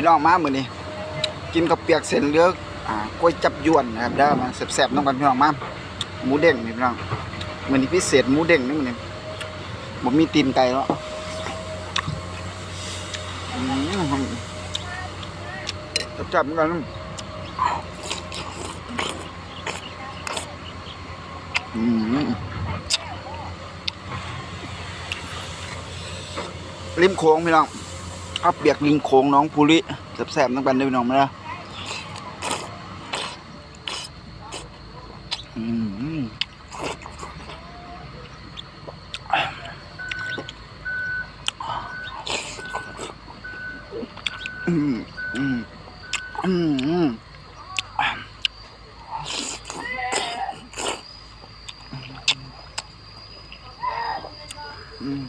พี่น้องมามื้อนี้กินกับเปียกเส้นเลือกอ่ากล้วยจับยวนนะครับเด้อมาแซ่บๆน้องกันพี่น้องมาหมูเด้งนี่พี่น้องมื้อนี้พิเศษหมูเด้งนี่มื้อนี้บ่มีตีนไก่แล้วอืมจับๆเหมือนกันอืมริมโค้งพี่น้อง ข้าวเปียกริมโค้งน้องภูริแซ่บๆน้องกันเด้อพี่น้องมาเด้ออืมอืมอืมอืมอืมอืมอืม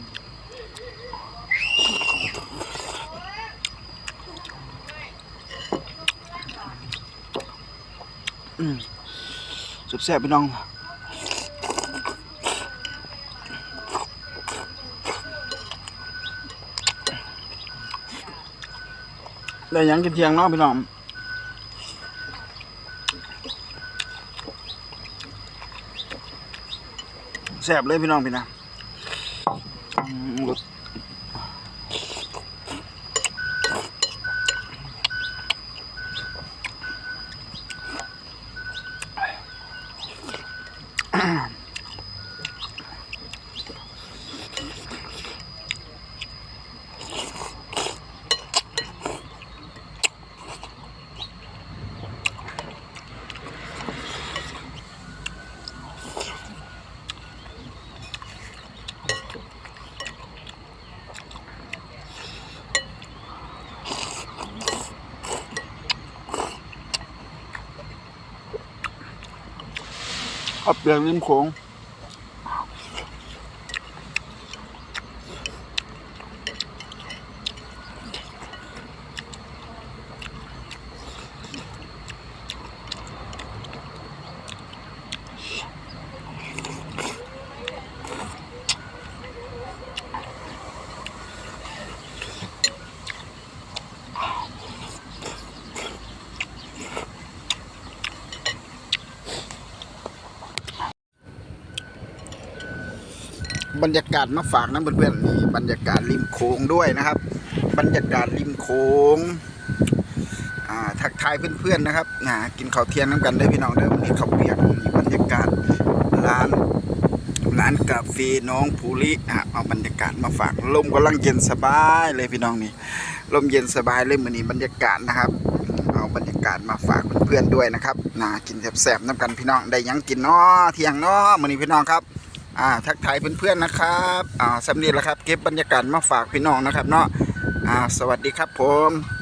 สุดแซ่บพี่น้องได้ยังกินเที่ยงเนาะพี่น้องแซ่บเลยพี่น้องพี่นะอืมรส อับเปลือกริมโขง บรรยากาศมาฝากนะเพื่อนๆนี่บรรยากาศริมโขงด้วยนะครับ บรรยากาศริมโขงอ่าทักทายเพื่อนๆนะครับนะกินข้าวเที่ยงน้ำกันได้พี่น้องเด้วันนี้ข้าวเปียกนี่บรรยากาศร้านร้านกาแฟน้องภูริอะเอาบรรยากาศมาฝากลมกำลังเย็นสบายเลยพี่น้องนี่ลมเย็นสบายเลยมือนี้บรรยากาศนะครับเอาบรรยากาศมาฝากเพื่อนๆด้วยนะครับนะกินแซ่บๆน้ำกันพี่น้องได้ยังกินเนาะเที่ยงเนาะมื้อนี้พี่น้องครับ อ่าทักทายเพื่อนๆนะครับอ่าสำนีแล้วครับ เก็บบรรยากาศมาฝากพี่น้องนะครับเนาะอ่าสวัสดีครับผม